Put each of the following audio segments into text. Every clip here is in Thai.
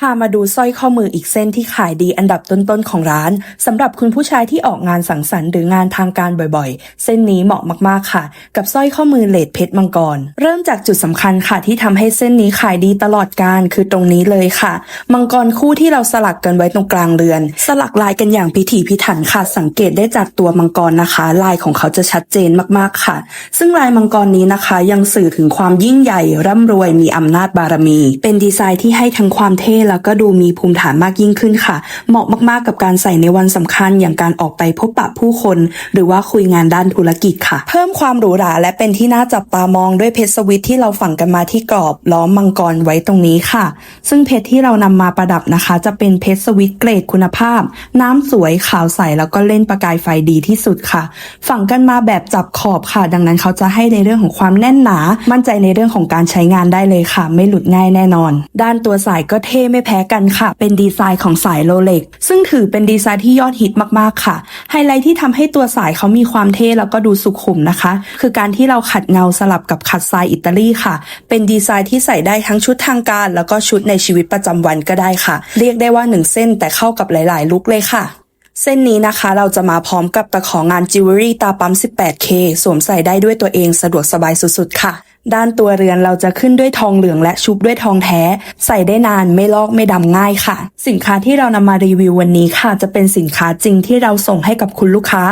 พามาดูสร้อยข้อมืออีกเส้นที่ขายดีอันดับต้นๆของร้านสำหรับคุณผู้ชายที่ออกงานสังสรรค์หรืองานทางการบ่อยๆ เส้นนี้เหมาะมากๆค่ะ กับสร้อยข้อมือเลดเพชรมังกร เริ่มจากจุดสำคัญค่ะ ที่ทำให้เส้นนี้ขายดีตลอดการคือตรงนี้เลยค่ะ มังกรคู่ที่เราสลักกันไว้ตรงกลางเรือน สลักลายกันอย่างพิถีพิถันค่ะ สังเกตได้จากตัวมังกรนะคะ ลายของเขาจะชัดเจนมากๆค่ะ ซึ่งลายมังกรนี้นะคะ ยังสื่อถึงความยิ่งใหญ่ร่ำรวยมีอำนาจบารมี เป็นดีไซน์ที่ให้ทั้งความเท่แล้วก็ดูมีภูมิฐานมากยิ่งขึ้นค่ะ เหมาะมากๆกับการใส่ในวันสำคัญอย่างการออกไปพบปะผู้คน หรือว่าคุยงานด้านธุรกิจค่ะ เพิ่มความหรูหราและเป็นที่น่าจับตามองด้วยเพชรสวิตที่เราฝังกันมาที่กรอบล้อมมังกรไว้ตรงนี้ค่ะ ซึ่งเพชรที่เรานำมาประดับนะคะ จะเป็นเพชรสวิตเกรดคุณภาพ น้ำสวยขาวใสแล้วก็เล่นประกายไฟดีที่สุดค่ะ ฝังกันมาแบบจับขอบค่ะ ดังนั้นเขาจะให้ในเรื่องของความแน่นหนา มั่นใจในเรื่องของการใช้งานได้เลยค่ะ ไม่หลุดง่ายแน่นอน ด้านตัวสายก็เท่ไม่แพ้กันค่ะ เป็นดีไซน์ของสายโรเล็ก ซึ่งถือเป็นดีไซน์ที่ยอดฮิตมากๆค่ะ ไฮไลท์ที่ทำให้ตัวสายเขามีความเท่แล้วก็ดูสุขุมนะคะ คือการที่เราขัดเงาสลับกับขัดทรายอิตาลีค่ะ เป็นดีไซน์ที่ใส่ได้ทั้งชุดทางการ แล้วก็ชุดในชีวิตประจำวันก็ได้ค่ะ เรียกได้ว่าหนึ่งเส้นแต่เข้ากับหลาย ๆ ลุคเลยค่ะ เส้นนี้นะคะเราจะมาพร้อมกับตะของานจิวเวลรี่ตาปั๊ม 18K สวมใส่ได้ด้วยตัวเองสะดวกสบายสุดๆ ค่ะ ด้านตัวเรือนเราจะขึ้นด้วยทองเหลืองและชุบด้วยทองแท้ ใส่ได้นานไม่ลอกไม่ดำง่ายค่ะ สินค้าที่เรานำมารีวิววันนี้ค่ะ จะเป็นสินค้าจริงที่เราส่งให้กับคุณลูกค้า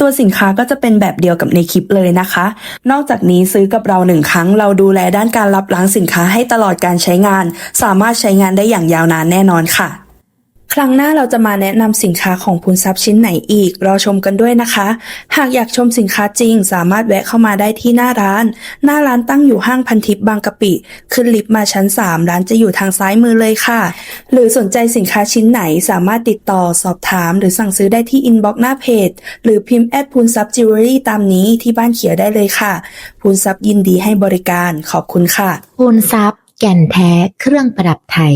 ตัวสินค้าก็จะเป็นแบบเดียวกับในคลิปเลยนะคะ นอกจากนี้ซื้อกับเราหนึ่งครั้ง เราดูแลด้านการรับล้างสินค้าให้ตลอดการใช้งาน สามารถใช้งานได้อย่างยาวนานแน่นอนค่ะ ครั้งหน้าเราจะมาแนะนำสินค้าของพูนซับชิ้นไหนอีก รอชมกันด้วยนะคะ หากอยากชมสินค้าจริง สามารถแวะเข้ามาได้ที่หน้าร้าน หน้าร้านตั้งอยู่ห้างพันทิพย์บางกะปิ ขึ้นลิฟต์มาชั้น 3 ร้านจะอยู่ทางซ้ายมือเลยค่ะ หรือสนใจสินค้าชิ้นไหนสามารถติดต่อสอบถาม หรือสั่งซื้อได้ที่อินบ็อกซ์หน้าเพจ หรือพิมพ์แอดพูนซับจิวเวลรี่ตามนี้ที่บ้านเขียวได้เลยค่ะพูนซับยินดีให้บริการขอบคุณค่ะพูนซับแก่นแท้เครื่องประดับไทย